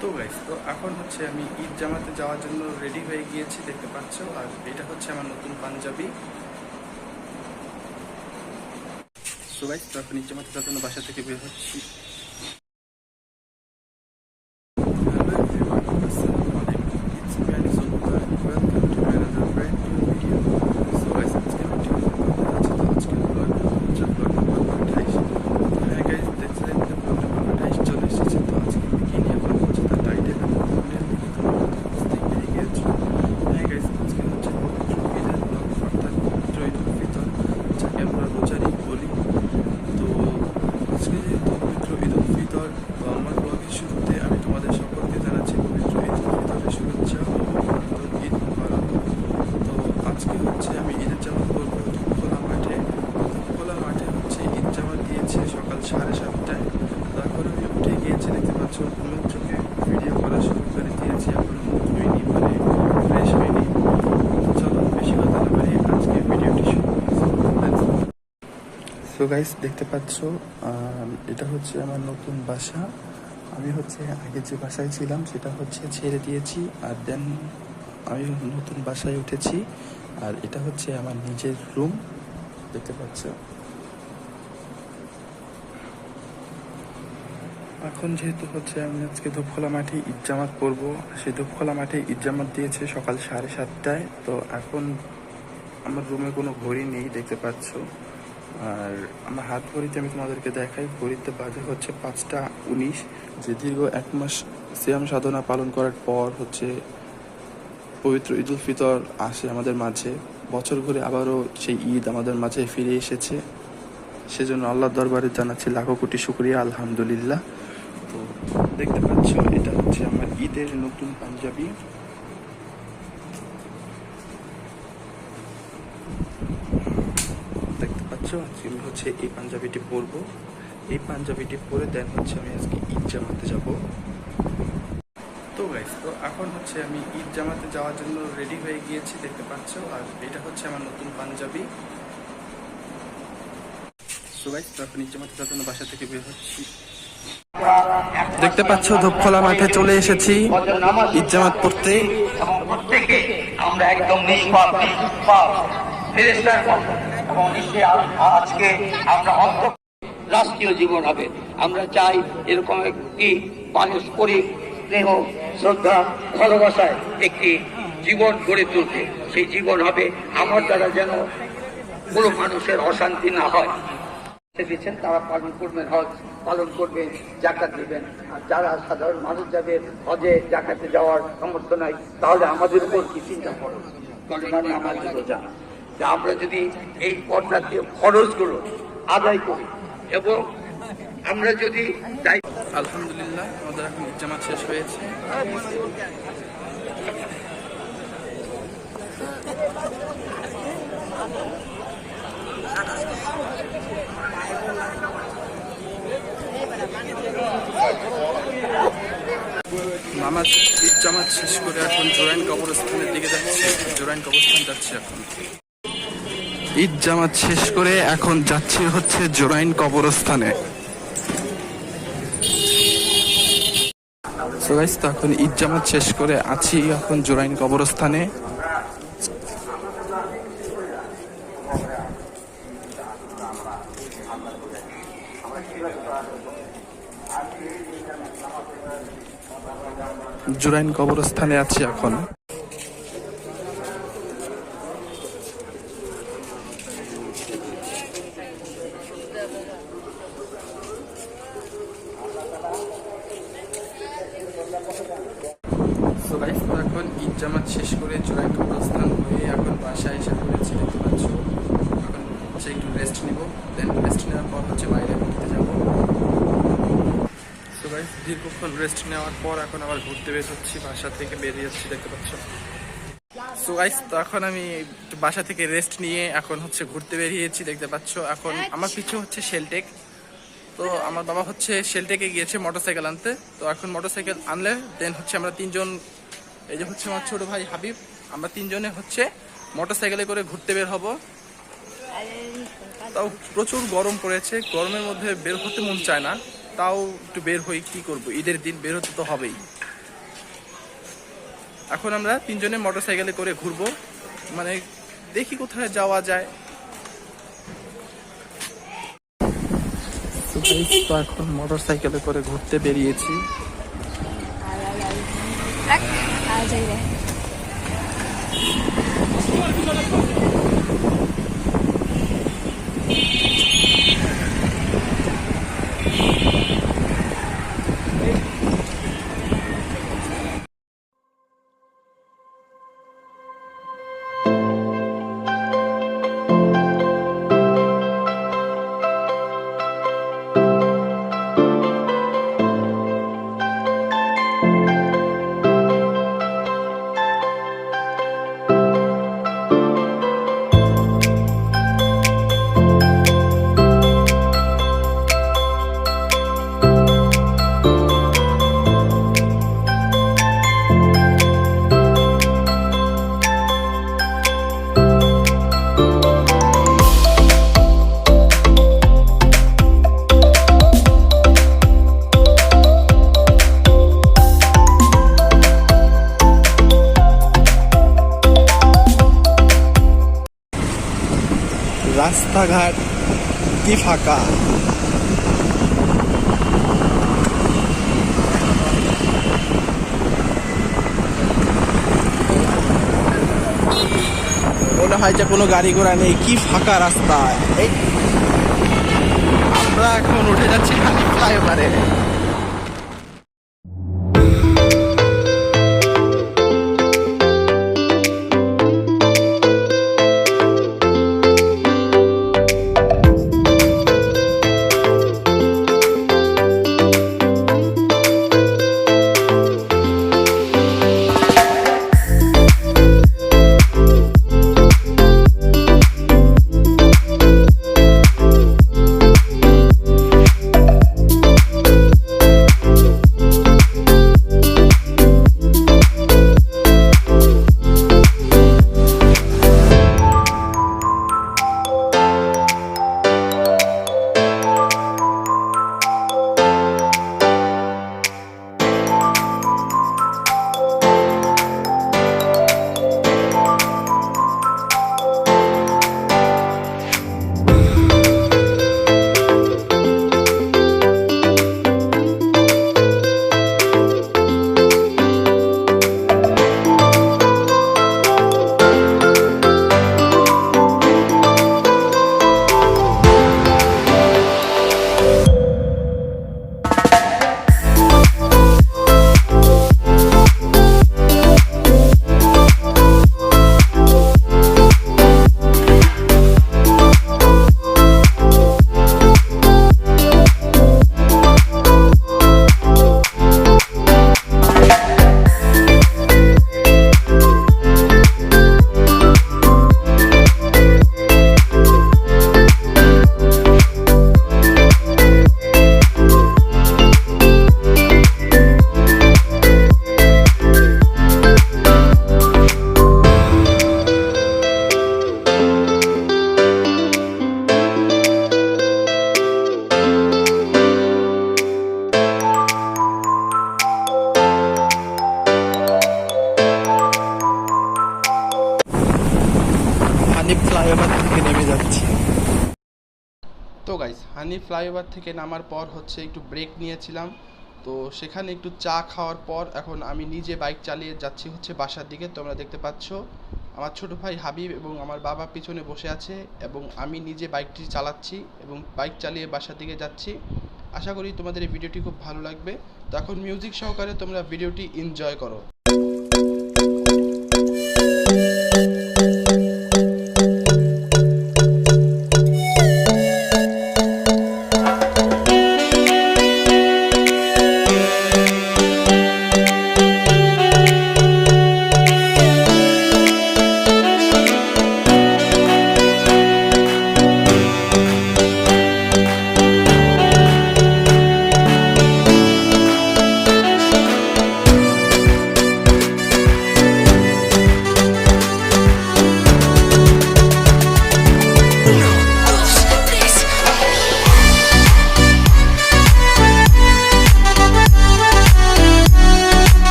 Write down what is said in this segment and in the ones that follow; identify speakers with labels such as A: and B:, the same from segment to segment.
A: তো গাইস তো এখন হচ্ছে আমি ঈদ জামাতে যাওয়ার জন্য রেডি হয়ে গিয়েছি, দেখতে পাচ্ছ? আর এটা হচ্ছে আমার নতুন পাঞ্জাবি। সো গাইস তো এখন ঈদ জামাতে যাওয়ার জন্য বাসা থেকে বের হচ্ছি Hello everyone, Assalamu alaikum. It's me Ali Zulfikar. Welcome to my another brand new video. So guys, আজকে আমি ঠিক আছে তো আজকে vlog হচ্ছে vlog number 28 হ্যাঁ guys, দেখছিলেন যে vlog number 28 চলে এসেছে তো আজকে আমি কি নিয়ে vlog করছি তার title এবং thumbnail দেখে তোমরা হয়তো বুঝতেই পেরে গিয়েছো। হ্যাঁ guys, আজকে হচ্ছে পবিত্র ঈদের vlog অর্থাৎ পবিত্র ঈদ উল ফিতর যাকে আমরা রোজার ঈদ বলি তো আজকে যেহেতু পবিত্র ঈদ উল ফিতর তো আমার ব্লগের শুরুতে আমি তোমাদের সকলকে জানাচ্ছি পবিত্র ঈদ উল ফিতরের শুভেচ্ছা ও অভিনন্দন ঈদ মুবারক তো আজকে হচ্ছে আমি ঈদের জামাত করব খোলা মাঠে তো খোলা মাঠে হচ্ছে ঈদ জামাত দিয়েছে সকাল সাড়ে সাতটায় তারপর আমি উঠে গিয়েছি দেখতে পাচ্ছ ঘুমের চোখে ভিডিও করা শুরু করে দিয়েছি এখন মুখ ধুইনি মানে ফ্রেশ হয়নি তো চলো বেশি কথা না বাড়িয়ে আজকে ভিডিওটি শুরু Let's go. সো গাইস দেখতে পাচ্ছ এটা হচ্ছে আমার নতুন বাসা। আমি হচ্ছে আগে যে বাসায় ছিলাম, সেটা হচ্ছে ছেড়ে দিয়েছি, আর দেন আমি নতুন বাসায় উঠেছি, আর এটা হচ্ছে আমার নিজের রুম। দেখতে পাচ্ছ? এখন যেহেতু হচ্ছে আমি আজকে ধূপখোলা মাঠে ঈদজামাত করব সেই ধূপখোলা মাঠে ঈদজামাত দিয়েছে সকাল সাড়ে সাতটায়। তো এখন আমার রুমে কোনো ঘড়ি নেই, দেখতে পাচ্ছ। আর আমার হাত ঘড়িতে আমি তোমাদেরকে দেখাই, ঘড়িতে বাজে হচ্ছে পাঁচটা উনিশ। যে দীর্ঘ এক মাস সিয়াম সাধনা পালন করার পর হচ্ছে পবিত্র ঈদ উল ফিতর আসে আমাদের মাঝে। বছর ঘুরে আবারও সেই ঈদ আমাদের মাঝে ফিরে এসেছে। সেজন্য আল্লাহর দরবারে জানাচ্ছি লাখো কোটি শুক্রিয়া, আলহামদুলিল্লাহ। তো দেখতে পাচ্ছ, এটা হচ্ছে আমার ঈদের নতুন পাঞ্জাবি দেখতে পাচ্ছ আজকে আমি হচ্ছে এই পাঞ্জাবিটি পরবো। এই পাঞ্জাবিটি পরে দেন হচ্ছে আমি আজকে ঈদ জামাতে যাব। তো গাইস তো এখন হচ্ছে আমি ঈদ জামাতে যাওয়ার জন্য রেডি হয়ে গিয়েছি, দেখতে পাচ্ছ। আর এটা হচ্ছে আমার নতুন পাঞ্জাবি। সো গাইস তো এখন জামাতে যাওয়ার জন্য বাসা থেকে বের হচ্ছি। দেখতে পাচ্ছ ধূপখোলা মাঠে চলে এসেছি ঈদ জামাত পড়তে।
B: আমরা একদম নিষ্পাপ নিষ্পাপ এবং আজকে আমরা রাষ্ট্রীয় জীবন হবে। আমরা চাই এরকম একটি পারস্পরিক স্নেহ, শ্রদ্ধা, ভালোবাসায় একটি জীবন গড়ে তুলতে। সেই জীবন হবে আমার দ্বারা যেন কোনো মানুষের অশান্তি না হয়। দিচ্ছেন তারা পালন করবেন, হজ পালন করবেন, জাকাত দিবেন। আর যারা সাধারণ মানুষ যাদের হজে জাকাতে যাওয়ার সামর্থ্য নাই, তাহলে আমাদের উপর কি চিন্তা করো? আমাদের রোজা। যে আমরা যদি এই দিয়ে খরচগুলো আদায় করি এবং আমরা যদি
A: আলহামদুলিল্লাহ, আমাদের এখন জামাত শেষ হয়েছে। নামাজ, ঈদ জামাত শেষ করে এখন জোরাইন কবরস্থানের দিকে যাচ্ছি। জোরাইন কবরস্থান যাচ্ছে এখন। ঈদ জামাত শেষ করে এখন যাচ্ছি হচ্ছে জোরাইন কবরস্থানে। এখন ঈদ জামাত শেষ করে আছি এখন জোরাইন কবরস্থানে। জোরাইন কবরস্থানে আছি এখন সো গাইস তো এখন ঈদ জামাত শেষ করে জোরাইন কবরস্থান হয়ে এখন বাসায় এসে পড়েছি দেখতে পাচ্ছ এখন হচ্ছে একটু রেস্ট নিব দেন রেস্ট নেওয়ার পর হচ্ছে বাইরে ঘুরতে যাব সো গাইস দীর্ঘক্ষণ রেস্ট নেওয়ার পর এখন আবার হচ্ছি বাসা থেকে বেরিয়ে যাচ্ছি, দেখতে পাচ্ছ। সো গাইস এখন আমি বাসা থেকে রেস্ট নিয়ে এখন হচ্ছে ঘুরতে বেরিয়েছি, দেখতে পাচ্ছ। এখন আমার পিছু হচ্ছে শেলটেক তো আমার বাবা হচ্ছে শেলটেকে গিয়েছে মোটরসাইকেল আনতে। তো এখন মোটরসাইকেল আনলে দেন হচ্ছে আমরা তিনজন, এই যে হচ্ছে আমার ছোট ভাই হাবিব, আমরা তিনজনে হচ্ছে মোটরসাইকেলে করে ঘুরতে বের হব। তাও প্রচুর গরম পড়েছে, গরমের মধ্যে বের হতে মন চায় না। তাও একটু বের হই, কি করব? ঈদের দিন বের হতে তো হবেই। এখন আমরা তিনজনে মোটর সাইকেলে করে ঘুরবো। মানে দেখি কোথায় যাওয়া যায়। তো এখন মোটর সাইকেলে করে ঘুরতে বেরিয়েছি।
C: আ যাই রে
A: রাস্তাঘাট কি ফাঁকা? মনে হয় যে কোনো গাড়ি ঘোড়া নেই, কি ফাঁকা রাস্তা। এই, আমরা এখন উঠে যাচ্ছি খালি ফ্লাইওভারে। ফ্লাইওভার থেকে নামার পর হচ্ছে একটু ব্রেক নিয়েছিলাম। তো সেখানে একটু চা খাওয়ার পর এখন আমি নিজে বাইক চালিয়ে যাচ্ছি হচ্ছে বাসার দিকে। তোমরা দেখতে পাচ্ছ, আমার ছোট ভাই হাবিব এবং আমার বাবা পিছনে বসে আছে এবং আমি নিজে বাইকটি চালাচ্ছি এবং বাইক চালিয়ে বাসার দিকে যাচ্ছি। আশা করি তোমাদের এই ভিডিওটি খুব ভালো লাগবে। তো এখন মিউজিক সহকারে তোমরা ভিডিওটি এনজয় করো।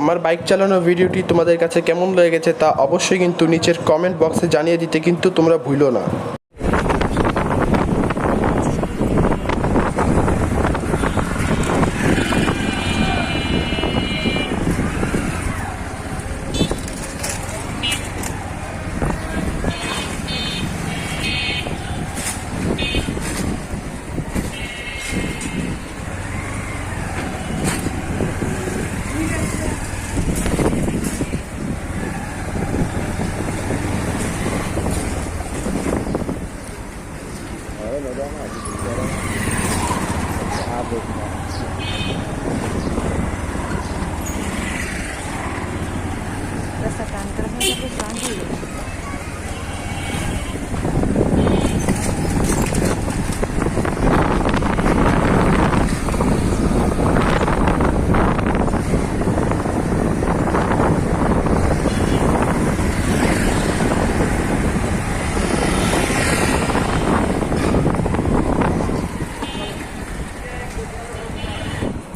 D: বাইক চালানোর ভিডিওটি তোমাদের কাছে কেমন লেগেছে তা অবশ্যই কিন্তু নিচের কমেন্ট বক্সে জানিয়ে দিতে কিন্তু তোমরা ভুলো না
C: Rasakan kerasnya tapi selanjutnya.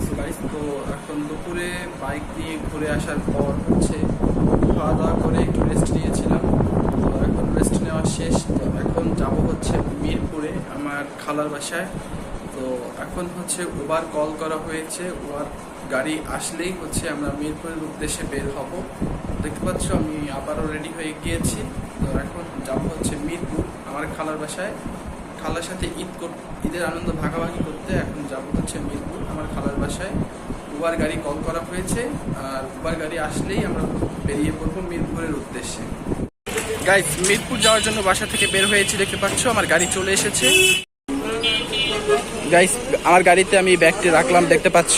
A: So guys, তো এখন দুপুরে বাইক নিয়ে ঘুরে আসার পর হচ্ছে খাওয়া দাওয়া করে একটু রেস্ট নিয়েছিলাম তো এখন রেস্ট নেওয়া শেষ তো এখন যাব হচ্ছে মিরপুরে আমার খালার বাসায় তো এখন হচ্ছে উবার কল করা হয়েছে। ওবার গাড়ি আসলেই হচ্ছে আমরা মিরপুরের উদ্দেশ্যে বের হব। দেখতে পাচ্ছ আমি আবারও রেডি হয়ে গিয়েছি। তো এখন যাব হচ্ছে মিরপুর, আমার খালার বাসায়। খালার সাথে ঈদ ঈদের আনন্দ ভাগাভাগি করতে এখন যাব হচ্ছে মিরপুর, আমার খালার বাসায়। উবার গাড়ি কল করা হয়েছে আর উবার গাড়ি আসলেই আমরা বেরিয়ে পড়ব মিরপুরের উদ্দেশ্যে। গাইজ মিরপুর যাওয়ার জন্য বাসা থেকে বের হয়েছি, দেখতে পাচ্ছ আমার গাড়ি চলে এসেছে। গাইজ আমার গাড়িতে আমি ব্যাগটি রাখলাম দেখতে পাচ্ছ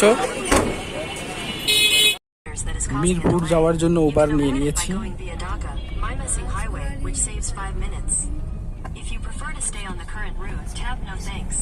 A: মিরপুর যাওয়ার জন্য উবার নিয়ে নিয়েছি.
E: If you prefer to stay on the current route, tap no thanks.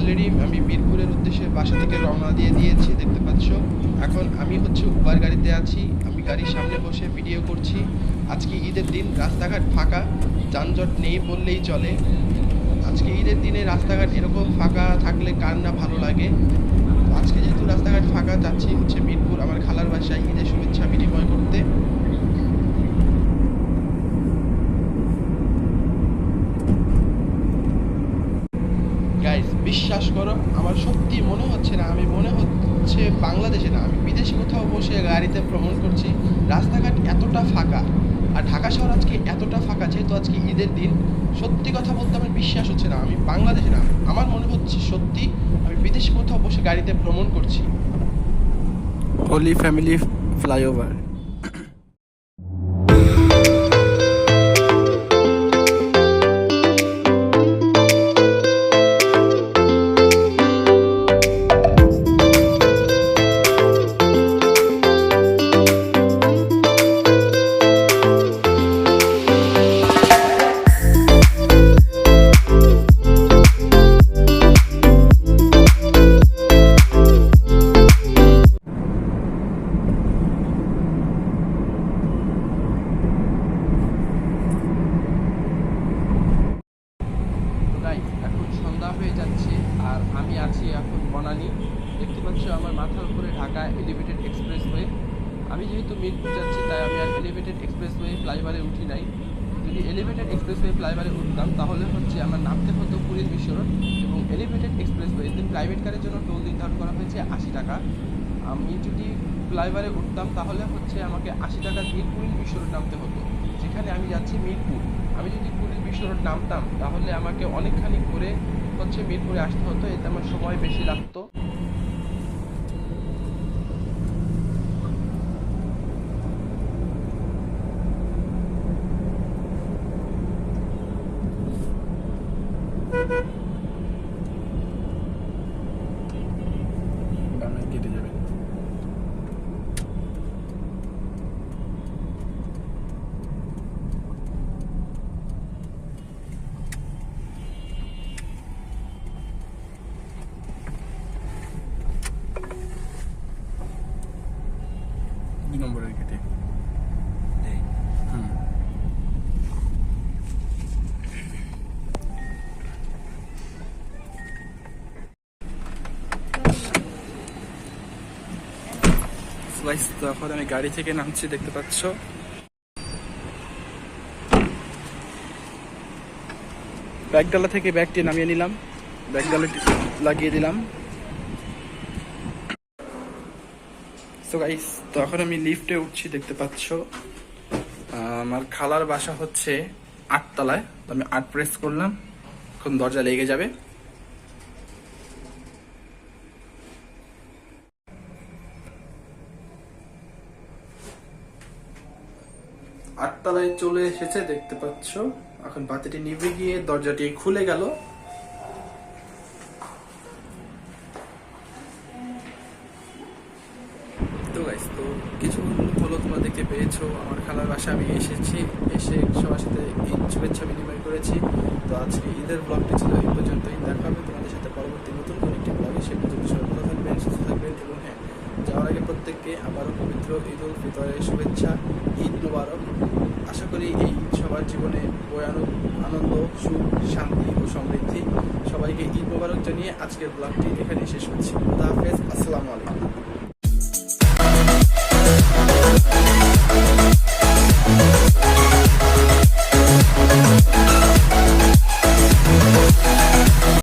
D: Already আমি মিরপুরের উদ্দেশ্যে বাসা থেকে রওনা দিয়ে দিয়েছি, দেখতে পাচ্ছ। এখন আমি হচ্ছে উবার গাড়িতে আছি, আমি গাড়ির সামনে বসে ভিডিও করছি। আজকে ঈদের দিন রাস্তাঘাট ফাঁকা, যানজট নেই বললেই চলে। আজকে ঈদের দিনে রাস্তাঘাট এরকম ফাঁকা থাকলে কার না ভালো লাগে? আজকে যেহেতু রাস্তাঘাট ফাঁকা, যাচ্ছি হচ্ছে মিরপুর আমার খালার বাসায় ঈদের শুভেচ্ছা বিনিময় করতে গাইস বিশ্বাস করো আমার সত্যি মনে হচ্ছে না আমি মনে হচ্ছে বাংলাদেশে না আমি বিদেশে কোথাও বসে গাড়িতে ভ্রমণ করছি। রাস্তাঘাট এতটা ফাঁকা আর ঢাকা শহর আজকে এতটা ফাঁকা যেহেতু আজকে ঈদের দিন, সত্যি কথা বলতে আমার বিশ্বাস হচ্ছে না। আমি বাংলাদেশে না, আমার মনে হচ্ছে সত্যি আমি বিদেশে কোথাও বসে গাড়িতে ভ্রমণ করছি।
A: হোলি ফ্যামিলি ফ্লাইওভার উঠি নাই। যদি এলিভেটেড এক্সপ্রেসওয়ে ফ্লাইওভারে উঠতাম, তাহলে হচ্ছে আমার নামতে হতো পুরীর বিশ্ব রোড এবং এলিভেটেড এক্সপ্রেসওয়েতে প্রাইভেট কারের জন্য টোল নির্ধারণ করা হয়েছে আশি টাকা। আমি যদি ফ্লাইওভারে উঠতাম, তাহলে হচ্ছে আমাকে আশি টাকা দিয়ে পুরীর বিশ্ব রোড নামতে হতো, যেখানে আমি যাচ্ছি মিরপুর। আমি যদি পুরীর বিশ্ব রোড নামতাম, তাহলে আমাকে অনেকখানি ঘুরে হচ্ছে মিরপুরে আসতে হতো, এতে আমার সময় বেশি লাগতো কেটে যাবে গাইস তখন আমি গাড়ি থেকে নামছি, দেখতে পাচ্ছ? ব্যাগডালা থেকে ব্যাগটি নামিয়ে নিলাম। ব্যাগডালাটি লাগিয়ে দিলাম। তো গাইস তখন আমি লিফটে উঠছি, দেখতে পাচ্ছ। আমার খালার বাসা হচ্ছে আটতলায়। তো আমি আট প্রেস করলাম। এখন দরজা লেগে যাবে। আটতলায় চলে এসেছে, দেখতে পাচ্ছ। এখন বাতিটি নিভে গিয়ে দরজাটি খুলে গেল। তো গাইস তো কিছুক্ষণ হলো তোমরা পেয়েছ, আমার খালার বাসা আমি এসেছি, এসে সবার সাথে ঈদ শুভেচ্ছা বিনিময় করেছি। তো আজকে ঈদের ব্লগটি ছিল এই পর্যন্তই, দেখা হবে তোমাদের সাথে পরবর্তী নতুন কোনো একটি ব্লগে সে পর্যন্ত সবাই থাকবেন, সুস্থ থাকবেন, এবং হ্যাঁ যাওয়ার আগে প্রত্যেককে আবারও পবিত্র ঈদ উল ফিতরের শুভেচ্ছা। করি এই সবার জীবনে বয়ানক আনন্দ, সুখ, শান্তি ও সমৃদ্ধি। সবাইকে ঈদ মোবারক জানিয়ে আজকের ব্লগটি এখানে শেষ করছি।